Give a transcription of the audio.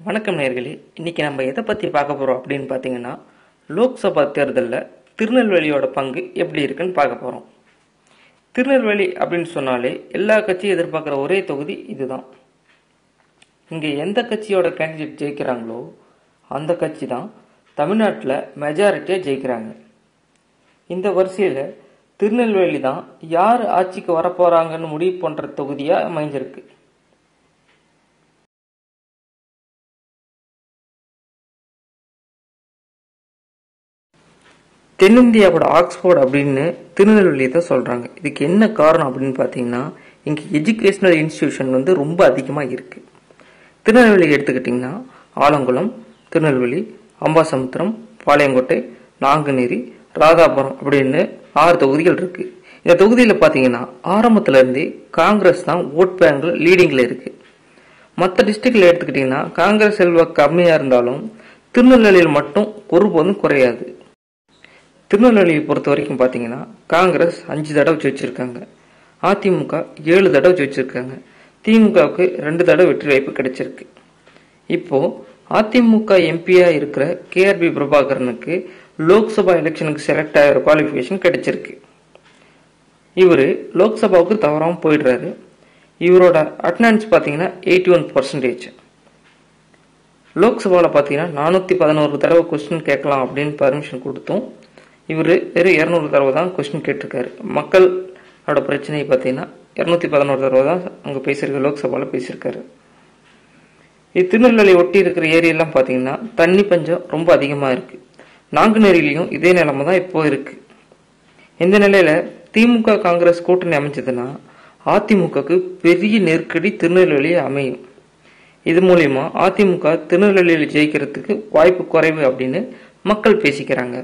வணக்கம் நேர்களே இன்றைக்கி நம்ம எதை பற்றி பார்க்க போகிறோம் அப்படின்னு பார்த்தீங்கன்னா லோக்சபா தேர்தலில் திருநெல்வேலியோட பங்கு எப்படி இருக்குன்னு பார்க்க போகிறோம் திருநெல்வேலி அப்படின்னு சொன்னாலே எல்லா கட்சியும் எதிர்பார்க்குற ஒரே தொகுதி இதுதான். இங்கே எந்த கட்சியோட கேண்டிடேட் ஜெயிக்கிறாங்களோ அந்த கட்சி தான் தமிழ்நாட்டில் மெஜாரிட்டியாக ஜெயிக்கிறாங்க. இந்த வரிசையில் திருநெல்வேலி தான் யார் ஆட்சிக்கு வரப்போகிறாங்கன்னு முடிவு பண்ணுற தொகுதியாக அமைஞ்சிருக்கு. தென்னிந்தியாவோட ஆக்ஸ்போர்ட் அப்படின்னு திருநெல்வேலியை தான் சொல்கிறாங்க இதுக்கு என்ன காரணம் அப்படின்னு பார்த்தீங்கன்னா இங்கே எஜுகேஷ்னல் இன்ஸ்டிடியூஷன் வந்து ரொம்ப அதிகமாக இருக்குது திருநெல்வேலி எடுத்துக்கிட்டிங்கன்னா ஆலங்குளம் திருநெல்வேலி அம்பாசமுத்திரம் பாளையங்கோட்டை நாங்குநேரி ராதாபுரம் அப்படின்னு ஆறு தொகுதிகள் இருக்குது இந்த தொகுதியில் பார்த்தீங்கன்னா ஆரம்பத்துலேருந்தே காங்கிரஸ் தான் ஓட் பேங்கில் லீடிங்கில் இருக்குது மற்ற டிஸ்ட்ரிக்டில் எடுத்துக்கிட்டிங்கன்னா காங்கிரஸ் செல்வாக்கு கம்மியாக இருந்தாலும் திருநெல்வேலியில் மட்டும் ஒருபோதும் குறையாது. திருநெல்வேலியை பொறுத்த வரைக்கும் பார்த்தீங்கன்னா காங்கிரஸ் அஞ்சு தடவை ஜெயிச்சிருக்காங்க. அதிமுக ஏழு தடவை ஜெயிச்சிருக்காங்க. திமுகவுக்கு ரெண்டு தடவை வெற்றி வாய்ப்பு கிடைச்சிருக்கு. இப்போ அதிமுக எம்பியா இருக்கிற கேஆர்பி பிரபாகரனுக்கு லோக்சபா எலெக்ஷனுக்கு செலக்ட் ஆகிற குவாலிஃபிகேஷன் கிடைச்சிருக்கு. இவர் லோக்சபாவுக்கு தவறாமல் போயிடுறாரு. இவரோட அட்டண்டன்ஸ் பார்த்தீங்கன்னா எயிட்டி ஒன் பர்சன்டேஜ் லோக்சபாவில் பார்த்தீங்கன்னா நானூற்றி பதினோரு தடவை கொஸ்டின் கேட்கலாம் அப்படின்னு பர்மிஷன் கொடுத்தோம் இவர் வெறும் இரநூறு தடவை தான் கொஸ்டின் கேட்டிருக்காரு. மக்களோட பிரச்சனையை பார்த்தீங்கன்னா இரநூத்தி பதினோரு தடவை தான் அங்கே பேசியிருக்காரு லோக்சபாவில் பேசியிருக்காரு. இது திருநெல்வேலி ஒட்டி இருக்கிற ஏரியெல்லாம் பார்த்தீங்கன்னா தண்ணி பஞ்சம் ரொம்ப அதிகமாக இருக்குது நாங்குநேரிலையும் இதே நிலைமை தான் இப்போ இருக்குது இந்த நிலையில் திமுக காங்கிரஸ் கூட்டணி அமைஞ்சதுன்னா அதிமுகக்கு பெரிய நெருக்கடி திருநெல்வேலியை அமையும். இது மூலயமா அதிமுக திருநெல்வேலியில் ஜெயிக்கிறதுக்கு வாய்ப்பு குறைவு அப்படின்னு மக்கள் பேசிக்கிறாங்க.